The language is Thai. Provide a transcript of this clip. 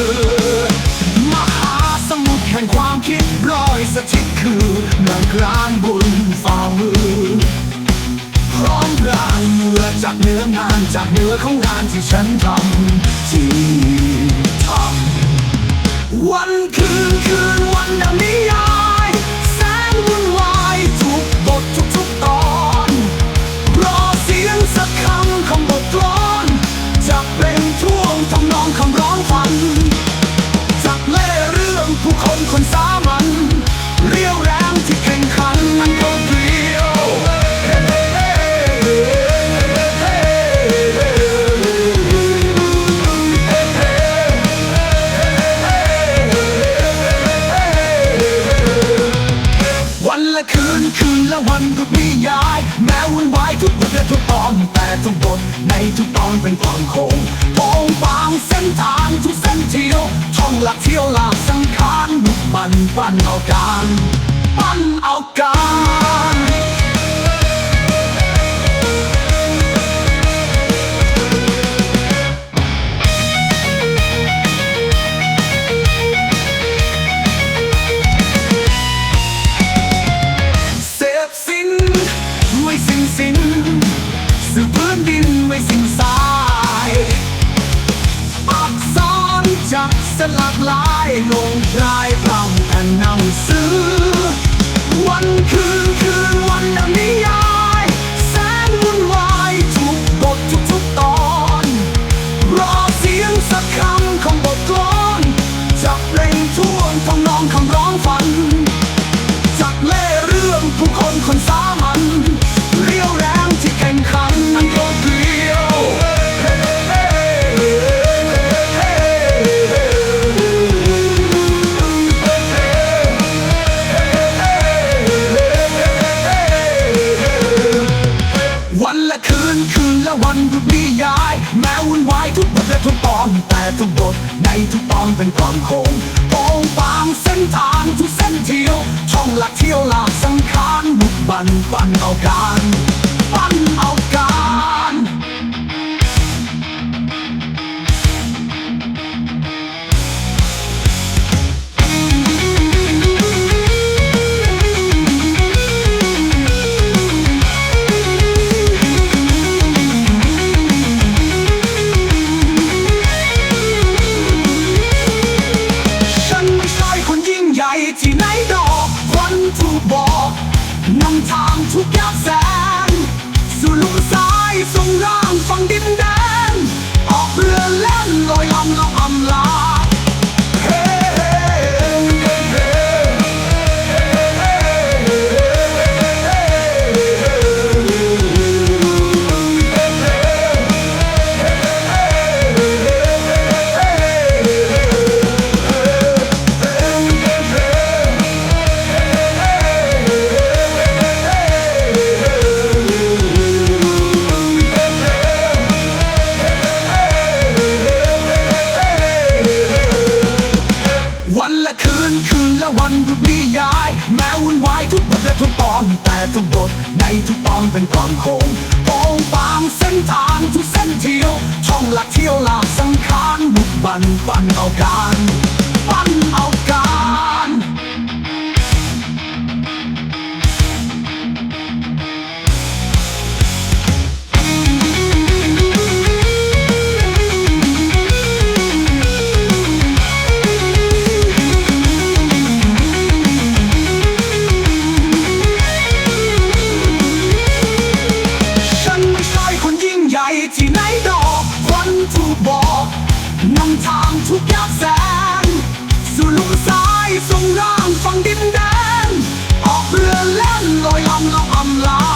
ือมหาสมุทรแห่งความคิดรอยสถิตคือเมืองกลางบุญฝ่ามือพร้อมพลางเมื่อจากเนื้องานจากเนื้อของงานที่ฉันทำที่ทำวันคืนคืนวันดังนิยา คนคนสามั ยาย แม้วุ่นวายทุกบทและทุกตอน แต่ทุกบทในทุกตอนเป็นกลอนโคงโปงบางเส้นทางทุกเส้นเที่ยวช่องหลักเที่ยวหลากสังขารมุกมันปั้นเอาการปั้นเอาการ สลักลายลงพรายพรำ กตอนแต่ทุกบทในทุกตอนเป็นความคงโปงบางเส้นทางทุกเส้นเที่ยว ช่องหลักเที่ยวหลักสังขารบุกบันปันเอาการ องทางทุกยากแสงสู่ลุมสายส่งรา ยาย แม้วุ่นวายทุกบทและทุกตอน แต่ทุกบทในทุกตอนเป็นความคงโป่งบางเส้นทางทุกเส้นเที่ยว ช่องหลักเที่ยวหลากสังขารบุกบันปันเอาการางทุกยอดแสง สู่ลุมสายส่งร่างฝั่งดินแดน ออกเรือเล่นลอยลำลำอำลา